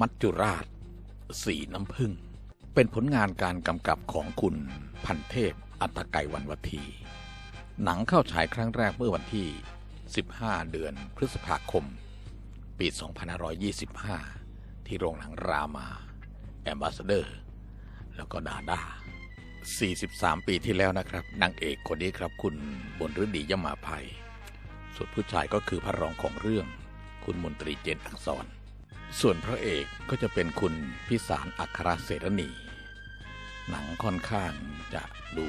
มัจจุราช สีน้ำพึ่ง เป็นผลงานการกำกับของคุณ พันเทพ อัตไกวันวัทีหนังเข้าฉายครั้งแรกเมื่อวันที่ 15 เดือนพฤษภาคม ปี 2525 ที่โรงหนังรามาแอมบาสเดอร์ แล้วก็ดาดา43 ปีที่แล้วนะครับนางเอกคนนี้ครับ คุณบนฤดียมาภัยส่วนผู้ชายก็คือพระรองของเรื่อง คุณมนตรีเจนอักษร ส่วนพระเอกก็จะเป็นคุณพิสารอัครเสรณี หนังค่อนข้างจะดู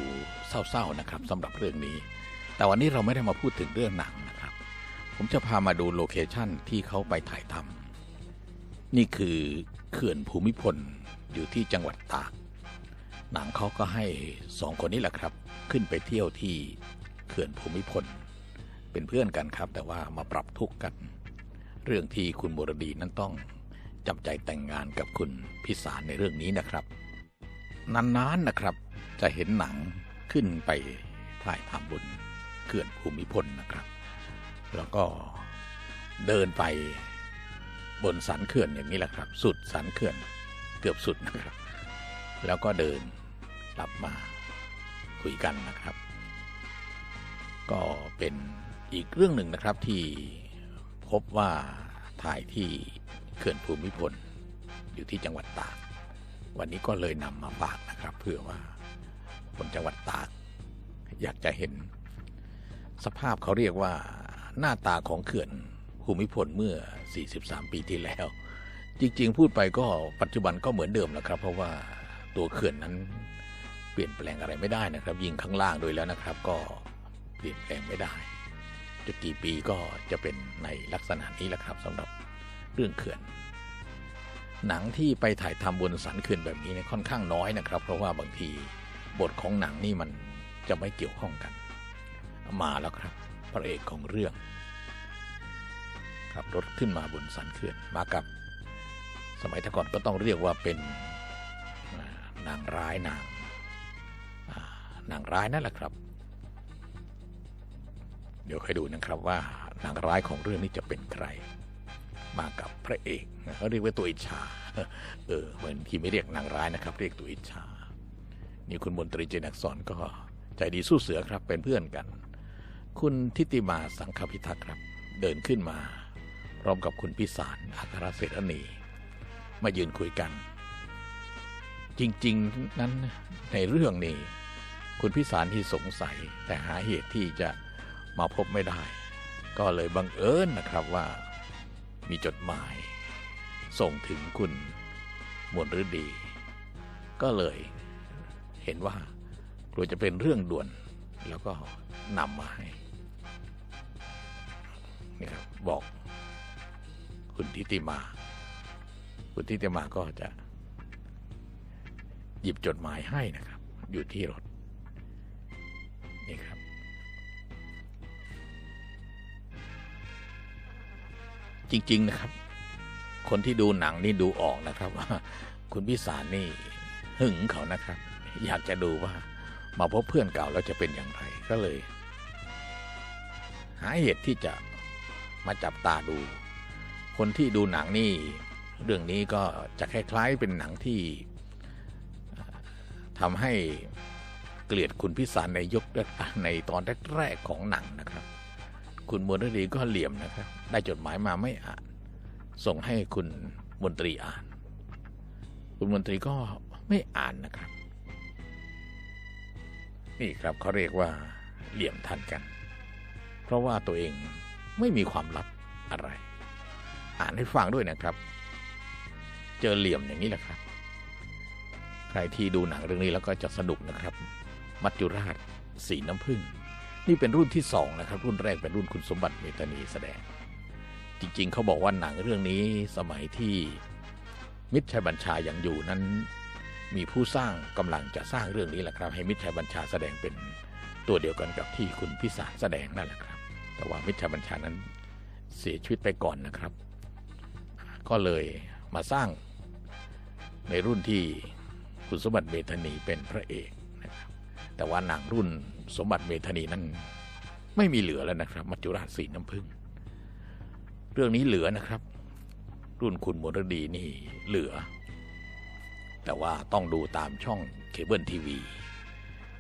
เศร้าๆนะครับสำหรับเรื่องนี้ แต่วันนี้เราไม่ได้มาพูดถึงเรื่องหนังนะครับ ผมจะพามาดูโลเคชั่นที่เขาไปถ่ายทำนี่คือเขื่อนภูมิพลอยู่ที่จังหวัดตาก หนังเขาก็ให้สองคนนี้แหละครับ ขึ้นไปเที่ยวที่เขื่อนภูมิพล เป็นเพื่อนกันครับ แต่ว่ามาปรับทุกข์กัน เรื่องที่คุณบุรดีนั้นต้องจำใจแต่งงานกับคุณพิสารในเรื่องนี้นะครับ นานๆนนะครับ จะเห็นหนังขึ้นไปถ่ายทำบนเขื่อนภูมิพลนะครับ แล้วก็เดินไปบนสันเขื่อนอย่างนี้แหละครับ สุดสันเขื่อนเกือบสุดนะครับ แล้วก็เดินกลับมาคุยกันนะครับ ก็เป็นอีกเรื่องหนึ่งนะครับที่ พบว่าถ่ายที่เขื่อนภูมิพล อยู่ที่จังหวัดตาก วันนี้ก็เลยนำมาฝากนะครับ เพื่อว่าคนจังหวัดตาก อยากจะเห็น สภาพเขาเรียกว่าหน้าตาของเขื่อนภูมิพลเมื่อ 43 ปีที่แล้ว จริง ๆ พูดไปก็ปัจจุบันก็เหมือนเดิมแล้วครับ เพราะว่าตัวเขื่อนนั้นเปลี่ยนแปลงอะไรไม่ได้นะครับ ยิงข้างล่างโดยแล้วนะครับ ก็เปลี่ยนแปลงไม่ได้ จะกี่ปีก็จะเป็นในลักษณะนี้แหละครับสำหรับเรื่องเขื่อน หนังที่ไปถ่ายทำบนสันเขื่อนแบบนี้เนี่ยค่อนข้างน้อยนะครับ เพราะว่าบางทีบทของหนังนี่มันจะไม่เกี่ยวข้องกัน มาแล้วครับ พระเอกของเรื่องขับรถขึ้นมาบนสันเขื่อนมากับ สมัยแต่ก่อนก็ต้องเรียกว่าเป็นนางร้ายนางนางร้ายนั่นแหละครับ เดี๋ยวค่อยดูนะครับว่านางร้ายของเรื่องนี้จะเป็นใคร มากับพระเอกเขาเรียกว่าตัวอิจฉาเออเหมือนที่ไม่เรียกนางร้ายนะครับ เรียกตัวอิจฉานี่คุณมนตรีเจนักษรก็ใจดีสู้เสือครับเป็นเพื่อนกัน คุณทิติมาสังคพิทักษ์ครับ เดินขึ้นมา พร้อมกับคุณพิสารอัครเสรณี มายืนคุยกัน จริงๆนั้นในเรื่องนี้ คุณพิสารที่สงสัยแต่หาเหตุที่จะ มาพบไม่ได้ ก็เลยบังเอิญนะครับว่า มีจดหมาย ส่งถึงคุณมนฤดี ก็เลยเห็นว่ากลัวจะเป็นเรื่องด่วน แล้วก็นำมาให้นี่ครับบอกคุณทิติมา คุณทิติมาก็จะหยิบจดหมายให้นะครับ อยู่ที่รถ นี่ครับ จริง ๆนะครับ คนที่ดูหนังนี่ดูออกนะครับว่าคุณพิสารนี่หึงเขานะครับ อยากจะดูว่ามาพบเพื่อนเก่าแล้วจะเป็นอย่างไรก็เลย หาเหตุที่จะมาจับตาดู คนที่ดูหนังนี่ เรื่องนี้ก็จะคล้ายๆเป็นหนังที่ทำให้เกลียดคุณพิสารในยกในตอนแรกๆของหนังนะครับ คุณมนตรีก็เหลี่ยมนะครับ ได้จดหมายมาไม่อ่าน ส่งให้คุณมนตรีอ่าน คุณมนตรีก็ไม่อ่านนะครับ นี่ครับเขาเรียกว่าเหลี่ยมทันกัน เพราะว่าตัวเองไม่มีความลับอะไร อ่านให้ฟังด้วยนะครับ เจอเหลี่ยมอย่างนี้แหละครับ ใครที่ดูหนังเรื่องนี้แล้วก็จะสนุกนะครับ มัจจุราชสีน้ำผึ้ง นี่เป็นรุ่นที่สองนะครับ รุ่นแรกเป็นรุ่นคุณสมบัติเมตานีแสดง จริง ๆ เขาบอกว่าหนังเรื่องนี้สมัยที่มิตรชัยบัญชายังอยู่นั้น มีผู้สร้างกำลังจะสร้างเรื่องนี้แหละครับ ให้มิตรชัยบัญชาแสดงเป็นตัวเดียวกันกับที่คุณพิสารแสดงนั่นแหละครับ แต่ว่ามิตรชัยบัญชานั้นเสียชีวิตไปก่อนนะครับ ก็เลยมาสร้างในรุ่นที่คุณสมบัติเมธานีเป็นพระเอกนะครับ แต่ว่าหนังรุ่นสมบัติเมธานีนั้นไม่มีเหลือแล้วนะครับ มัจจุราชสีน้ำผึ้งเรื่องนี้เหลือนะครับ รุ่นคุณมรดีนี่เหลือ แต่ว่าต้องดูตามช่องเคเบิลทีวี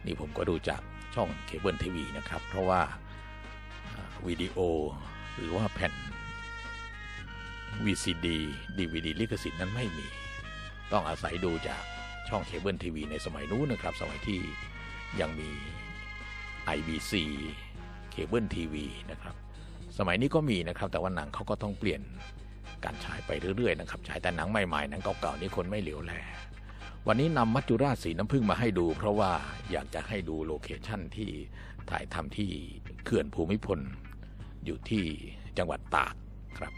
นี่ผมก็ดูจากช่องเคเบิลทีวีนะครับ เพราะว่าอ่าวิดีโอหรือว่าแผ่น VCD DVD ลิขสิทธิ์นั้นไม่มี ต้องอาศัยดูจากช่องเคเบิลทีวีในสมัยนู้นนะครับ สมัยที่ ยังมี IBC เคเบิลทีวีนะครับ สมัยนี้ก็มีนะครับ แต่ว่าหนังเขาก็ต้องเปลี่ยนการฉายไปเรื่อยๆนะครับฉายแต่หนังใหม่ๆหนังเก่าๆนี่คนไม่เหลียวแลวันนี้นำมัจจุราชสีน้ำผึ้งมาให้ดู เพราะว่าอยากจะให้ดูโลเคชั่นที่ถ่ายทำที่เขื่อนภูมิพล อยู่ที่จังหวัดตากครับ